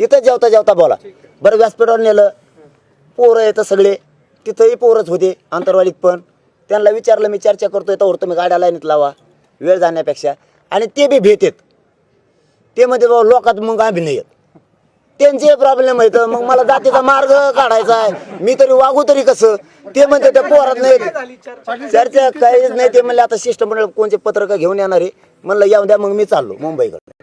इथं जेवता जेवता बोला. बरं व्यासपीठावर नेलं. पोरं येतं सगळे. तिथंही पोरच होते आंतरवालीत पण. त्यांना विचारलं मी चर्चा करतोय तर तुम्ही गाड्या लाईनीत लावा वेळ जाण्यापेक्षा. आणि ते बी भेट येत ते म्हणजे बाबा लोकात मग आम्ही नाही येत. त्यांचे प्रॉब्लेम आहेत मग मला जातीचा मार्ग काढायचा आहे. मी तरी वागू तरी कसं? ते म्हणते त्या पोरात नाही चर्चा काहीच नाही. ते म्हणले आता शिष्टमंडळ कोणते पत्रक घेऊन येणार आहे? म्हणलं येऊ द्या मग मी चाललो मुंबईकडे.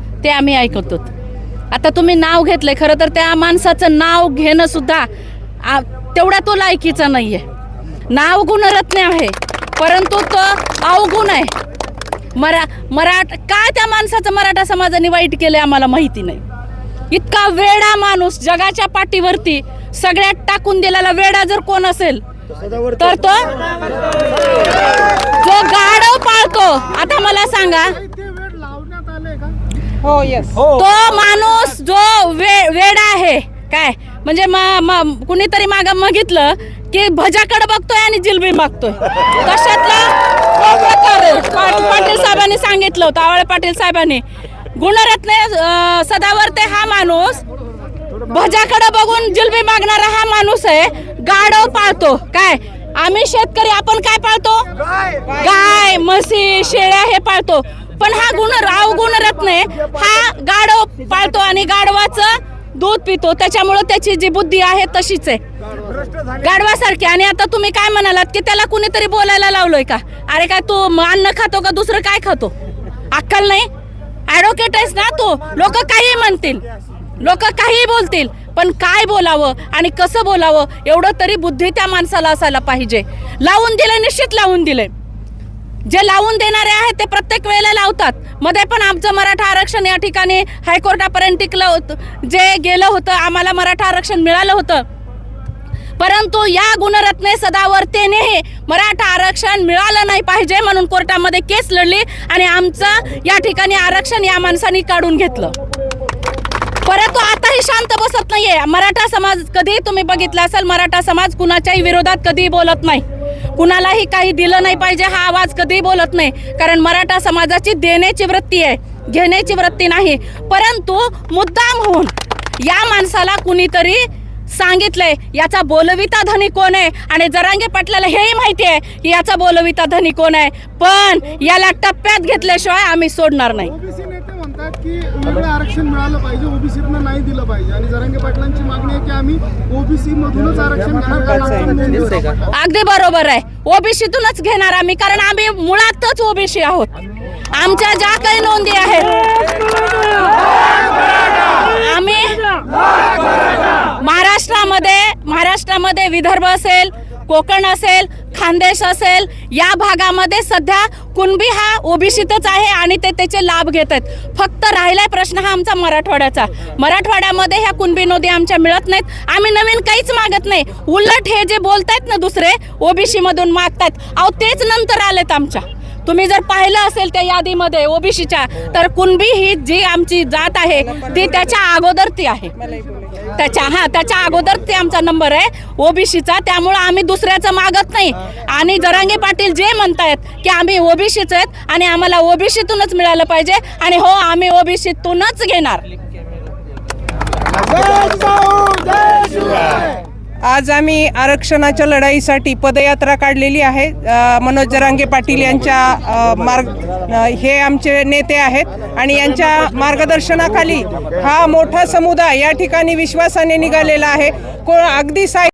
ते आम्ही ऐकतो. आता तुम्ही नाव घेतलंय खरं तर त्या माणसाचं नाव घेणं सुद्धा तेवढा तो लायकीचा नाही आहे नाव गुणरत्न आहे परंतु तो अवगुण आहे. मरा मराठ काय त्या माणसाचं मराठा समाजाने वाईट केलं आम्हाला माहिती नाही. इतका वेडा माणूस जगाच्या पाठीवरती सगळ्यात टाकून दिलेला वेडा जर कोण असेल तर तो जो गाढव पाळतो. आता मला सांगा हो येस तो माणूस जो वे वेडा आहे काय? म्हणजे म- म- कुणीतरी माग मागितलं की भजाकडे बघतोय आणि जिलबी मागतोय. कशातला तो प्रकार आहे. पा- पाटील साहेबांनी सांगितलं होतं आवळे पाटील साहेबांनी. गुणरत्ने अं, सदावर्ते हा माणूस भजाकडे बघून जिलबी मागणारा हा माणूस आहे. गाढव पाळतो. काय? आम्ही शेतकरी आपण काय पाळतो? गाय म्हशी शेळ्या हे पाळतो. पण हा गुण राव गुणरत्न आहे. हा गाढव पाळतो आणि गाढवाचं दूध पितो. त्याच्यामुळं त्याची जी बुद्धी आहे तशीच आहे. गाढवासारखी. आणि आता तुम्ही काय म्हणालात की त्याला कुणीतरी बोलायला लावलोय का? अरे काय तू अन्न खातो का दुसरं काय खातो? अक्कल नाही? ऍडव्होकेट आहेस ना तू? लोक काही म्हणतील. लोक काही बोलतील. पण काय बोलावं आणि कसं बोलावं एवढं तरी बुद्धी त्या माणसाला असायला पाहिजे. लावून दिलं निश्चित लावून दिले जे लावून देणारे आहेत ते प्रत्येक वेळेला लावतात. मध्ये पण आमचं मराठा आरक्षण या ठिकाणी हायकोर्टापर्यंत टिकलं होतं. जे गेलं होतं आम्हाला मराठा आरक्षण मिळालं होतं. परंतु या गुणरत्ने सदावर्तेने मराठा आरक्षण मिळालं नाही पाहिजे म्हणून कोर्टामध्ये केस लढली आणि आमचं या ठिकाणी आरक्षण या माणसाने काढून घेतलं. परंतु आताही शांत बसत नाहीये. मराठा समाज कधी तुम्ही बघितला असेल मराठा समाज कुणाच्याही विरोधात कधी बोलत नाही. कुणालाही काही दिलं नाही पाहिजे हा आवाज कधी बोलत नाही. कारण मराठा समाजाची देण्याची वृत्ती आहे घेण्याची वृत्ती नाही. परंतु मुद्दाम होऊन या माणसाला कुणीतरी सांगितलंय याचा बोलविता धनी कोण आहे? आणि जरांगे पाटलाला हेही माहिती आहे की याचा बोलविता धनी कोण आहे? पण याला टप्प्यात घेतल्याशिवाय आम्ही सोडणार नाही. म्हणतात की वेगळं आरक्षण मिळालं पाहिजे ओबीसीतनं नाही दिलं पाहिजे. आणि जरांगे पाटलांची मागणी आहे की आम्ही ओबीसी मधूनच आरक्षण घेणार. अगदी बरोबर आहे. ओबीसीतूनच घेणार आम्ही कारण आम्ही मुळातच ओबीसी आहोत. आमच्या ज्या काही नोंदी आहेत आम्ही महाराष्ट्रामध्ये महाराष्ट्रामध्ये विदर्भ असेल कोकण असेल खानदेश असेल या भागामध्ये सध्या कुणबी हा ओबीसीतच आहे आणि ते त्याचे लाभ घेत आहेत. फक्त राहिलाय प्रश्न हा आमचा मराठवाड्याचा. मराठवाड्यामध्ये ह्या कुणबी नोंदी आमच्या मिळत नाहीत. आम्ही नवीन काहीच मागत नाही. उलट हे जे बोलतायत ना दुसरे ओबीसीमधून मागतायत. अहो तेच नंतर आलेत आमच्या. तुम्ही जर पाहिलं असेल त्या यादीमध्ये ओबीसीच्या तर कुणबी ही जी आमची जात आहे ती त्याच्या अगोदर ती आहे. त्याच्या हा त्याच्या अगोदर ते आमचा नंबर आहे ओबीसीचा. त्यामुळं आम्ही दुसऱ्याचं मागत नाही. आणि जरांगे पाटील जे म्हणतायत की आम्ही ओबीसीच आहेत आणि आम्हाला ओबीसीतूनच मिळालं पाहिजे आणि हो आम्ही ओबीसीतूनच घेणार. आज आम्ही आरक्षणाच्या लढाईसाठी पदयात्रा काढलेली आहे. मनोज जरांगे पाटील यांच्या मार्ग हे आमचे नेते आहेत आणि यांच्या मार्गदर्शनाखाली हा मोठा समुदाय या ठिकाणी विश्वासाने निघालेला आहे. को अगदी साय